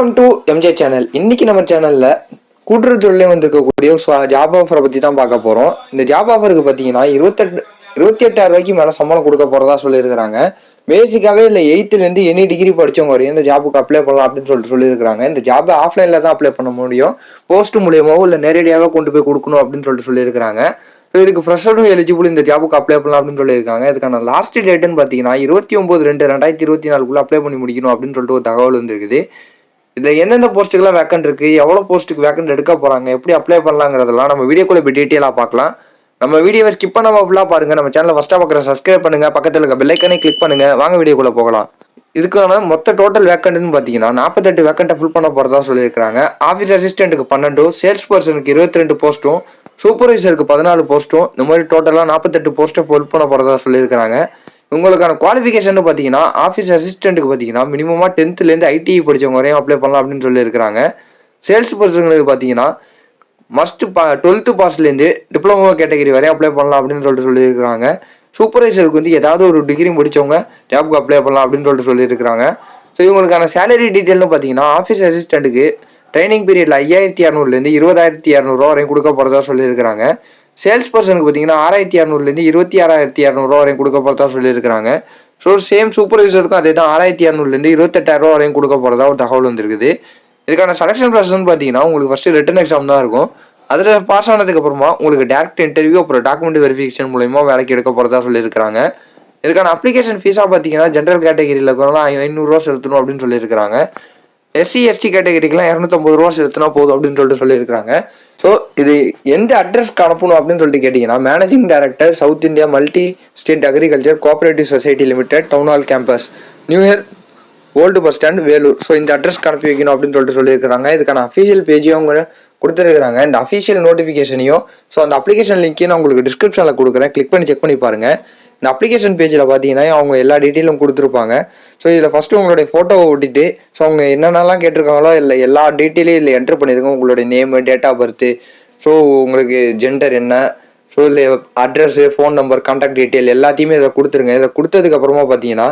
Welcome to MJ channel இன்னைக்கு நம்ம சேனல்ல கூட்டுறவு தொழிலே வந்திருக்கக்கூடிய ஜாப் ஆஃபரை பத்தி தான் பார்க்க போறோம். இந்த ஜாப் ஆஃபருக்கு பார்த்தீங்கன்னா இருபத்தெட்டு இருபத்தி எட்டாயிரம் ரூபாய்க்கு மேல சம்பளம் கொடுக்க போறதா சொல்லியிருக்கிறாங்க. பேசிக்காவே இல்லை எயித்துல இருந்து எனி டிகிரி படிச்சவங்க வரையும் இந்த ஜாபுக்கு அப்ளை பண்ணலாம் அப்படின்னு சொல்லிட்டு சொல்லியிருக்காங்க இந்த ஜாப் ஆஃப்லைன்ல தான் அப்ளை பண்ண முடியும். போஸ்ட் மூலியமாவோ இல்லை நேரடியாகவோ கொண்டு போய் கொடுக்கணும் அப்படின்னு சொல்லிட்டு சொல்லியிருக்காங்க ஸோ இதுக்கு ஃப்ரெஷரும் எலிஜிபிள் இந்த ஜாபுக்கு அப்ளை பண்ணலாம் அப்படின்னு சொல்லியிருக்காங்க. இதுக்கான லாஸ்ட் டேட்டுன்னு பார்த்தீங்கன்னா இருபத்தி ஒம்பது ரெண்டு ரெண்டாயிரத்தி இருபத்தி நாலுக்குள்ள அப்ளை பண்ணி முடிக்கணும் அப்படின்னு சொல்லிட்டு ஒரு தகவல் வந்துருக்குது. இதில் எந்தெந்த போஸ்ட்டுக்கெல்லாம் வேக்கண்ட் இருக்கு எவ்வளோ போஸ்ட்டுக்கு வேக்கண்ட் எடுக்க போறாங்க எப்படி அப்ளை பண்ணலாங்கிறதெல்லாம் நம்ம வீடியோக்குள்ள போய் டீட்டெயிலாக பார்க்கலாம். நம்ம வீடியோவை ஸ்கிப் பண்ணாம ஃபுல்லாக பாருங்க. நம்ம சேனலை ஃபஸ்ட்டாக பார்க்குற சப்ஸ்கிரைப் பண்ணுங்க. பக்கத்தில் இருக்க பெல்லைக்கனே கிளிக் பண்ணுங்க. வாங்க வீடியோக்குள்ள போகலாம். இதுக்கான மொத்த டோட்டல் வேக்கண்ட்னு பார்த்தீங்கன்னா நாற்பத்தெட்டு வேக்கண்ட்டை ஃபில் பண்ண போகிறதா சொல்லியிருக்காங்க ஆஃபீஸ் அசிஸ்டண்ட்டுக்கு பன்னெண்டும் சேல்ஸ் பர்சனுக்கு இருபத்தி ரெண்டு போஸ்ட்டும் சூப்பர்வைசருக்கு பதினாலு போஸ்ட்டும் இந்த மாதிரி டோட்டலாக நாற்பத்தெட்டு போஸ்ட்டை ஃபில் பண்ண போகிறதா சொல்லியிருக்காங்க உங்களுக்கான குவாலிஃபிகேஷன் பார்த்தீங்கன்னா ஆஃபீஸ் அசிஸ்டண்ட்டுக்கு பார்த்தீங்கன்னா மினிமமாக டென்த்துலேருந்து ஐடிஐ படிச்சவங்க வரையும் அப்ளை பண்ணலாம் அப்படின்னு சொல்லியிருக்கிறாங்க. சேல்ஸ் பர்சனுக்கு பார்த்தீங்கன்னா மஸ்ட் பா டுவெல்த்து பாஸ்லேருந்து டிப்ளமோ கேட்டகரி வரையும் அப்ளை பண்ணலாம் அப்படின்னு சொல்லிட்டு சொல்லியிருக்கிறாங்க. சூப்பர்வைசருக்கு வந்து ஏதாவது ஒரு டிகிரி முடித்தவங்க ஜாப்க்கு அப்ளை பண்ணலாம் அப்படின்னு சொல்லிட்டு சொல்லியிருக்கிறாங்க. ஸோ இவங்களுக்கான சேலரி டீட்டெயில்னு பார்த்தீங்கன்னா ஆஃபீஸ் அசிஸ்டண்ட்டுக்கு ட்ரைனிங் பீரியடில் ஐயாயிரத்தி இரநூறுலேருந்து இருபதாயிரத்தி இரநூறுவா வரையும் கொடுக்க போகிறதா சொல்லியிருக்கிறாங்க. சேல்ஸ் பர்சனுக்கு பார்த்தீங்கன்னா ஆறாயிரத்தி இரநூறுலேருந்து இருபத்தி ஆறாயிரத்தி இரநூறுவா வரையும் கொடுக்க போகிறதா சொல்லியிருக்காங்க ஸோ சேம் சூப்பர்வைசருக்கும் அதே தான் ஆறாயிரத்தி இரநூறுலேருந்து இருபத்தெட்டாயிரரூவா வரையும் கொடுக்க போகிறதா ஒரு தகவல் வந்திருக்குது. இதுக்கான செலெக்ஷன் ப்ராசஸ்னு பார்த்தீங்கன்னா உங்களுக்கு ஃபஸ்ட்டு ரிட்டன் எக்ஸாம் தான் இருக்கும். அதில் பாஸ் ஆனதுக்கு அப்புறமா உங்களுக்கு டேரக்ட் இன்டர்வியூ அப்புறம் டாக்குமெண்ட் வெரிஃபிகேஷன் மூலயமா வேலைக்கு எடுக்க போகிறதா சொல்லியிருக்கிறாங்க. இதுக்கான அப்ளிகேஷன் ஃபீஸாக பார்த்தீங்கன்னா ஜென்ரல் கேட்டகரியில் இருக்கிறவங்க ஐநூறுரூவா செலுத்தணும் அப்படின்னு சொல்லியிருக்காங்க எஸ்சி எஸ்டி கேட்டகரிக்கெலாம் இரநூத்தம்பது ரூபா செலுத்தினா போதும் அப்படின்னு சொல்லிட்டு சொல்லியிருக்காங்க ஸோ இது எந்த அட்ரஸ்க்கு அனுப்பணும் அப்படின்னு சொல்லிட்டு கேட்டிங்கன்னா managing director south India multi state agriculture cooperative society limited town hall campus new year old bus stand Vellore so இந்த அட்ரஸ்க்கு அனுப்பி வைக்கணும் அப்படின்னு சொல்லிட்டு சொல்லியிருக்கிறாங்க. இதுக்கான அஃபீஷியல் பேஜையும் அவங்க கொடுத்துருக்குறாங்க. இந்த அஃபீஷியல் நோட்டிஃபிகேஷனையும் ஸோ அந்த அப்ளிகேஷன் லிங்க்கையும் நான் உங்களுக்கு டிஸ்கிரிப்ஷனில் கொடுக்குறேன். கிளிக் பண்ணி செக் பண்ணி பாருங்கள் இந்த அப்ளிகேஷன் பேஜில் பார்த்தீங்கன்னா அவங்க எல்லா டீட்டெயிலும் கொடுத்துருப்பாங்க. ஸோ இதில் ஃபஸ்ட்டு உங்களுடைய ஃபோட்டோவை ஒட்டிட்டு ஸோ அவங்க என்னென்னலாம் கேட்டிருக்காங்களோ இல்லை எல்லா டீட்டெயிலையும் இதில் என்ட்ரு பண்ணியிருக்கோம் உங்களுடைய name date of birth so உங்களுக்கு ஜெண்டர் என்ன ஸோ இல்லை address phone number contact detail எல்லாத்தையுமே இதை கொடுத்துருங்க. இதை கொடுத்ததுக்கப்புறமா பார்த்தீங்கன்னா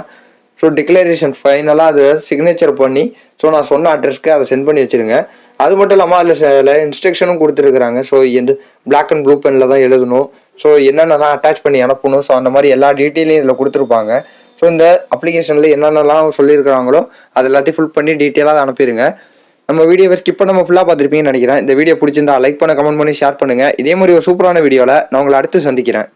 ஸோ டிக்ளரேஷன் ஃபைனலாக அதை சிக்னேச்சர் பண்ணி ஸோ நான் சொன்ன அட்ரஸ்க்கு அதை சென்ட் பண்ணி வச்சுருங்க. அது மட்டும் இல்லாமல் அதில் சில இன்ஸ்ட்ரக்ஷனும் கொடுத்துருக்குறாங்க. ஸோ எந்த பிளாக் அண்ட் ப்ளூ பெனில் தான் எழுதணும். ஸோ என்னென்னலாம் அட்டாச் பண்ணி அனுப்பணும்? ஸோ அந்த மாதிரி எல்லா டீட்டெயிலையும் இதில் கொடுத்துருப்பாங்க. ஸோ இந்த அப்ளிகேஷனில் என்னென்னலாம் சொல்லியிருக்கிறாங்களோ அது எல்லாத்தையும் ஃபுல் பண்ணி டீட்டெயிலாக அனுப்பிடுங்க நம்ம வீடியோவை ஸ்கிப் பண்ணாமல் ஃபுல்லாக பார்த்துருப்பீங்கன்னு நினைக்கிறேன். இந்த வீடியோ பிடிச்சிருந்தா லைக் பண்ண கமெண்ட் பண்ணி ஷேர் பண்ணுங்கள் இதே மாதிரி ஒரு சூப்பரான வீடியோவில் நான் உங்களை அடுத்து சந்திக்கிறேன்.